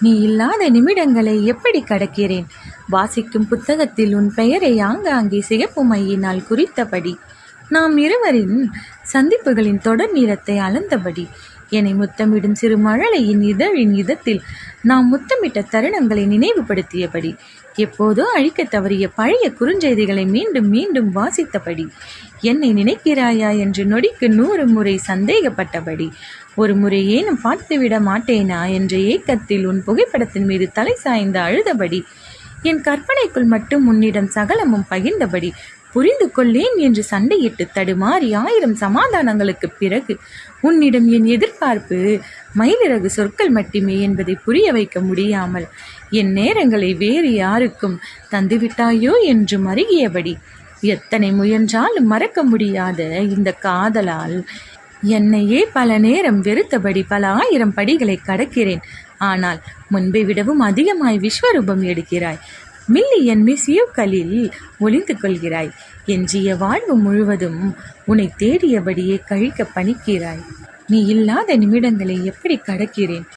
நீ இல்லாத நிமிடங்களை எப்படி கடக்கிறேன்? வாசிக்கும் புத்தகத்தில் உன் பெயரை ஆங்காங்கே சிகப்பு மையினால் குறித்தபடி நாம் இருவரின் சந்திப்புகளின் தொடர் நீளத்தை அளந்தபடி என்னை முத்தமிடும் சிறு மழலையின் இதழின் இதத்தில் நாம் முத்தமிட்ட தருணங்களை நினைவுபடுத்தியபடி எப்போதோ அழிக்கத் தவறிய பழைய குறுஞ்செய்திகளை மீண்டும் மீண்டும் வாசித்தபடி என்னை நினைக்கிறாயா? என்று நொடிக்கு நூறு முறை சந்தேகப்பட்டபடி ஒரு முறை ஏனும் பார்த்துவிட மாட்டேனா? என்ற ஏக்கத்தில் உன் புகைப்படத்தின் மீது தலை சாய்ந்து அழுதபடி என் கற்பனைக்குள் மட்டும் உன்னிடம் சகலமும் பகிர்ந்தபடி புரிந்து கொள்ளேன் என்று சண்டையிட்டு தடுமாறி ஆயிரம் சமாதானங்களுக்குப் பிறகு உன்னிடம் என் எதிர்பார்ப்பு மயிலிறகு சொற்கள் மட்டுமே என்பதை புரிய வைக்க முடியாமல் என் நேரங்களை வேறு யாருக்கும் தந்துவிட்டாயோ என்று மருகியபடி எத்தனை முயன்றாலும் மறக்க முடியாத இந்த காதலால் என்னையே பல நேரம் வெறுத்தபடி பல ஆயிரம் படிகளை கடக்கிறேன். ஆனால் முன்பை விடவும் அதிகமாய் விஸ்வரூபம் எடுக்கிறாய். மில்லியன் மிஸ்யூக்களில் ஒளிந்து கொள்கிறாய். எஞ்சிய வாழ்வு முழுவதும் உன்னை தேடியபடியே கழிக்க பணிக்கிறாய். நீ இல்லாத நிமிடங்களை எப்படி கடக்கிறேன்?